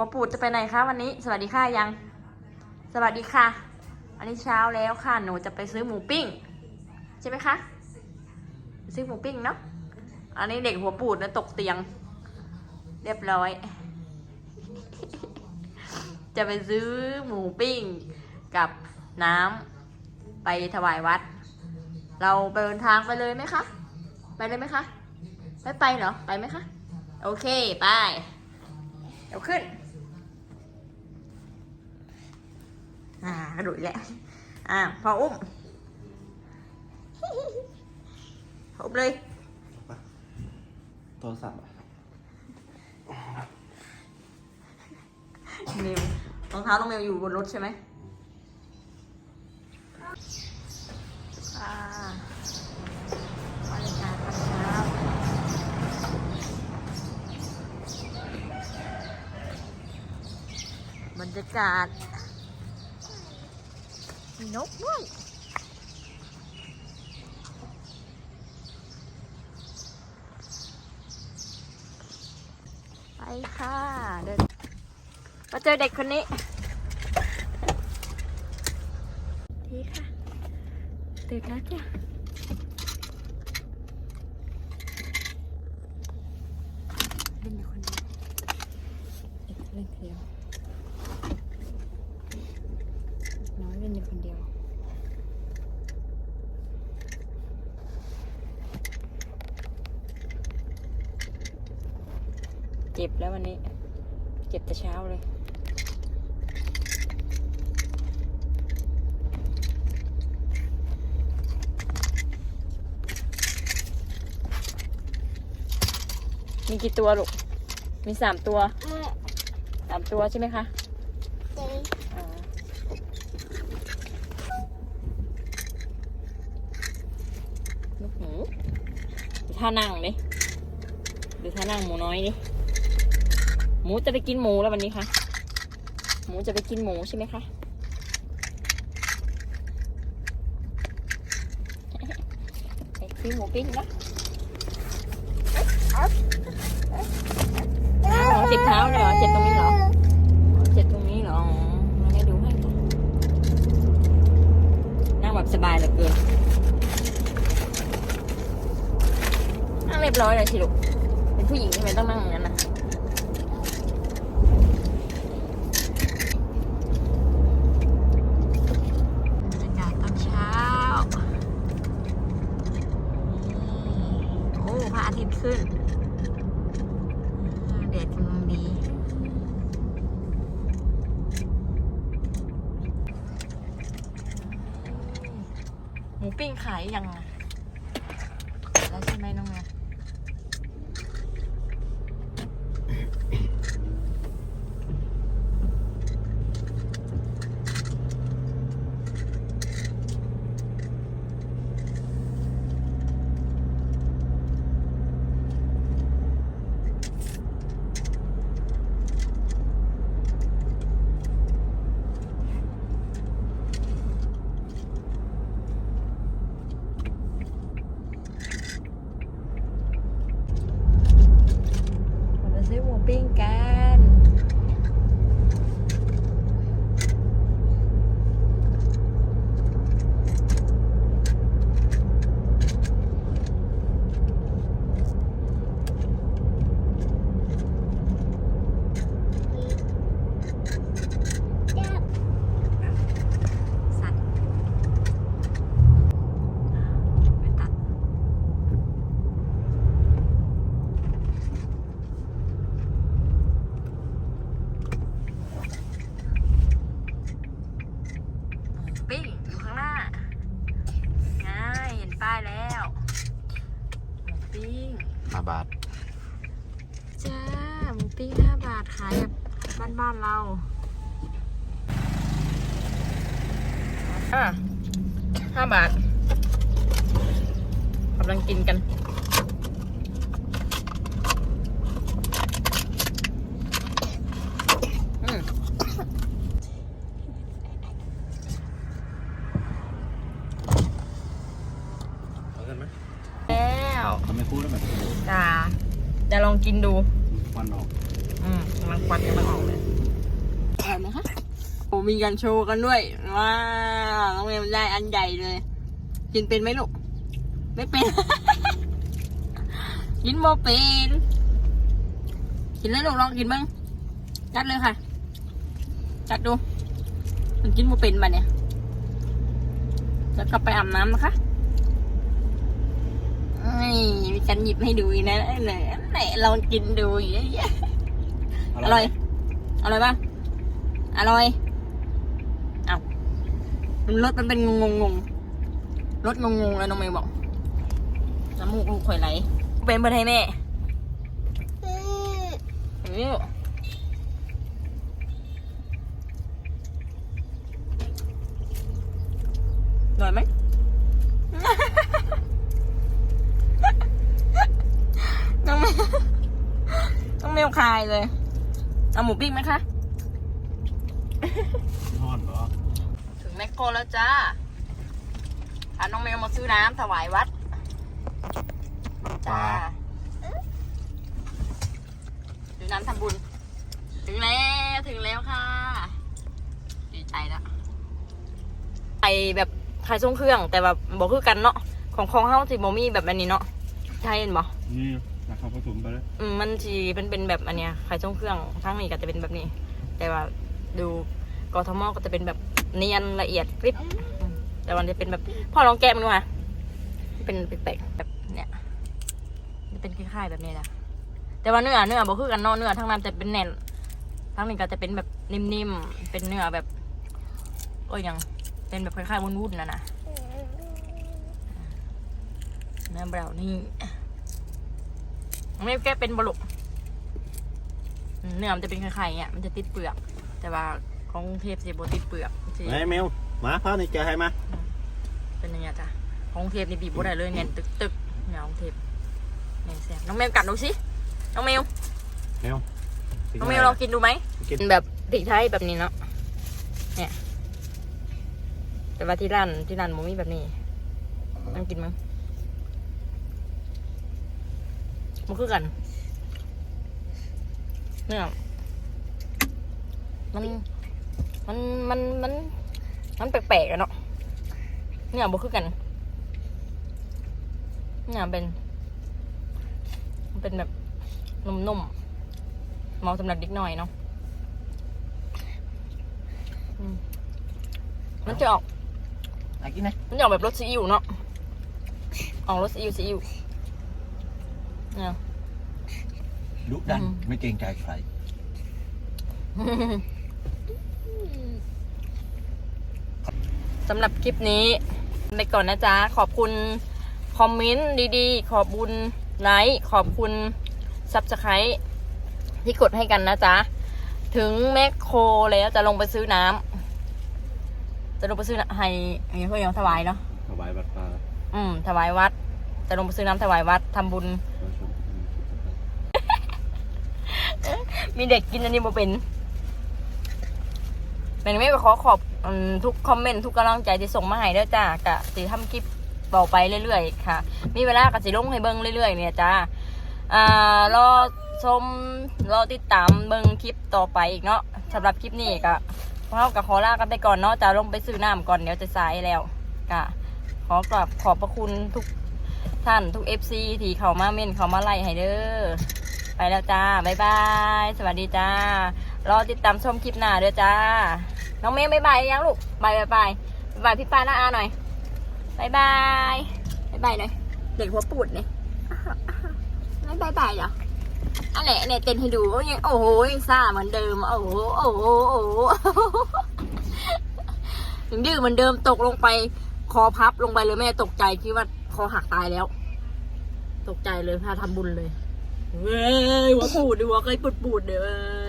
หัวปูดจะไปไหนคะวันนี้ สวัสดีค่ะยัง สวัสดีค่ะ อันนี้เช้าแล้วค่ะ หนูจะไปซื้อหมูปิ้ง ใช่ไหมคะ ซื้อหมูปิ้งเนาะ อันนี้เด็กหัวปูดนะตกเตียง เรียบร้อย จะไปซื้อหมูปิ้งกับน้ำไปถวายวัด เราไปเดินทางไปเลยไหมคะ ไปเลยไหมคะ ไม่ไปเหรอ ไปไหมคะ โอเค ไป เดี๋ยวขึ้น อ่ากระโดดอีกแล้ว อ่าพออุ้มพออุ้มเลยโทรศัพท์อะเมลรองเท้าน้องเมลอยู่บนรถใช่ไหมอ่าบรรยากาศตอนเช้าบรรยากาศมี นกด้วยไปค่ะเดินมาเจอเด็กคนนี้ดีค่ะตื่นแล้วจ้ะเล่นอยู่คนเดียวเด็กเล่นคนเดียวน้องเล่นอยู่คนเดียว เจ็บแล้ววันนี้เจ็บแต่เช้าเลยมีกี่ตัวลูก มีสามตัวสามตัวใช่ไหมคะลูกหมูดูท่านั่งดิดูท่านั่งหมูน้อยดิ มูจะไปกินหมูแล้ววันนี้คะหมูจะไปกินหมูใช่ไหมคะไปซื้อหมูปิ้งนะอ้าเหรอเจ็บเท้าเลยเหรอเจ็บตรงนี้เหรอเจ็บตรงนี้เหรออ๋อมาให้ดูให้ค่ะนั่งแบบสบายเหลือเกินนั่งเรียบร้อยเลยสิลูกเป็นผู้หญิงทำไมต้องนั่งอย่างนั้นนะ บรรยากาศตอนเช้าโอ้พระอาทิตย์ขึ้นอ่าแดดกำลังดี หมู ปิ้งขายยังไงแล้วใช่ไหมน้องเนี่ยเราไปซื้อหมูปิ้งกันสัตว์ไปตัด ปิ้งอยู่ข้างหน้าง่ายเห็นป้ายแล้วหมูปิ้ง ห้าบาท จ้าหมู ปิ้งห้าบาทขายแบบบ้านๆเราอะห้าบาทกำลังกินกันอืมเอากันไหมแล้วทำไมพูดแล้วแบบจ้าจะลองกินดู ควันออกอืมกำลังควันกำลังออกเลยโอ้มีการโชว์กันด้วยว้าวน้องเมลได้อันใหญ่เลย กินเป็นไหมลูก ไม่เป็น กินโมเป็นกินแล้วลูกลองกินบ้างจัดเลยค่ะ จัดดู มันกินโมเป็นมาเนี่ยจะกลับไปอาบน้ำนะคะนี่มีการหยิบให้ดูอีกนะไหนไหนลองกินดูอย่างเงี้ย อร่อย อร่อยป่ะอร่อยเอามันรสมันเป็นงงงงรสงงงเลยน้องเมย์บอก น้ำมูกลูกข่อยไหลเป็นเบอร์ให้แม่เอออร่อยไหมน้องเมย์น้องเมย์คายเลย เอาหมูปิ้งไหมคะทอดเหรอถึงแมคโครแล้วจ้าพาน้องเมลมาซื้อน้ำถวายวัด จ้าซื้อน้ำทำบุญ ถึงแล้ว ถึงแล้วค่ะ ดีใจแล้วไอแบบขายส่งเครื่อง แต่แบบบอกคือกันเนาะ ของของเฮาสิบ่มีแบบอันนี้เนาะใช่เห็นบ่ นี่ นะครับผสมไปเลยอืมมันจีเป็นเป็นแบบอันเนี้ยขายส่งเครื่องทั้งนี้ก็จะเป็นแบบนี้ แต่ว่าดูกทมก็จะเป็นแบบเนียนละเอียดกริบอืมแต่วันนี้เป็นแบบพ่อลองแกะมันดูมาเป็นแปลกๆแบบเนี้ยมันเป็นคล้ายๆแบบนี้นะแต่ว่าเนื้อเนื้อบอกคือกันเนอกเนื้อทั้งนั้นจะเป็นแน่นทั้งนี้ก็จะเป็นแบบนิ่มๆเป็นเนื้อแบบโอ้ยยังเป็นแบบคล้ายๆวุ้นๆนะนะเนื้อเบราวนี่ ไม่แก้เป็นบลุเนื้อมันจะเป็นไข่ๆเงี้ยมันจะติดเปลือก แต่ว่าของกรุงเทพสิบติดเปลือกสิไหนแมวมาพาในใจให้มาเป็นอย่างเงี้ยจ้ะของกรุงเทพนี่บีบบ่ได้เลยเนียนตึกตึกๆเนี่ยของกรุงเทพเนี่ยแซ่บน้องแมวกัดดูสิน้องแมวแมวน้องแมวลองกินดูไหมกินเป็นแบบพริกไทยแบบนี้เนาะเนี่ยแต่ว่าที่ร้านที่ร้านมันมีแบบนี้ลองกินมั้ง มันคือกัน เนี่ยมัน มันมันมัน มันแปลกๆอะเนาะเนี่ยบ่คือกัน เนี่ยเป็น มันเป็นแบบนุ่มๆเหมาะสำหรับเด็กหน่อยเนาะอืมมันจะออก ไหนกินไหมมันจะออกแบบรสซีอิ๊วเนาะออกรสซีอิ๊วซีอิ๊ว เนี่ยดุดันอืม ไม่เกรงใจใคร สำหรับคลิปนี้ไปก่อนนะจ๊ะ ขอบคุณคอมเมนต์ดีๆ ขอบคุณไลค์ขอบคุณซับสไครต์ที่กดให้กันนะจ๊ะ ถึงแมคโครแล้วจะลงไปซื้อน้ำจะลงไปซื้อน้ำให้อันนี้เพื่อยังถวายเนาะสบายบัดปลาอืมถวายวัด จะลงไปซื้อน้ำถวายวัดทำบุญ มีเด็กกินอันนี้บ่เป็นเป็นไม่ไปขอขอบทุกคอมเมนต์ทุกกำลังใจที่ส่งมาให้เด้อจ้ากะสิทำคลิปต่อไปเรื่อยๆค่ะ มีเวลากะสิลงให้เบิ้งเรื่อยๆ เนี่ยจ้าอ่ารอชมรอติดตามเบิ้งคลิปต่อไปอีกเนาะสำหรับคลิปนี้กะพวกเรากับขอลากันไปก่อนเนาะจะลงไปซื้อน้ำก่อนเดี๋ยวจะสายแล้วกะขอกราบขอบพระคุณทุกท่านทุก FC ที่เขามาเม่นเขามาไล่ให้เด้อ ไปแล้วจ้า บ๊ายบาย สวัสดีจ้า รอติดตามชมคลิปหน้าเด้อจ้า น้องเมย์บ๊ายบายยังลูกบายบายบายบายพี่ป้าน้าอาหน่อยบายบายบายบายหน่อย เด็กหัวปูดเนี่ยไม่บายบายเหรออันไหนอันไหนเต้นให้ดูโอ้ยงโอ้โหยังซ่าเหมือนเดิม โอ้โห โอ้โห โอ้โหยังดื้อเหมือนเดิมตกลงไป คอพับลงไปเลยแม่ตกใจคิดว่าคอหักตายแล้ว ตกใจเลยพาทำบุญเลย เว้ยหัวปูดดิหัวใครปูดปูดเด้อ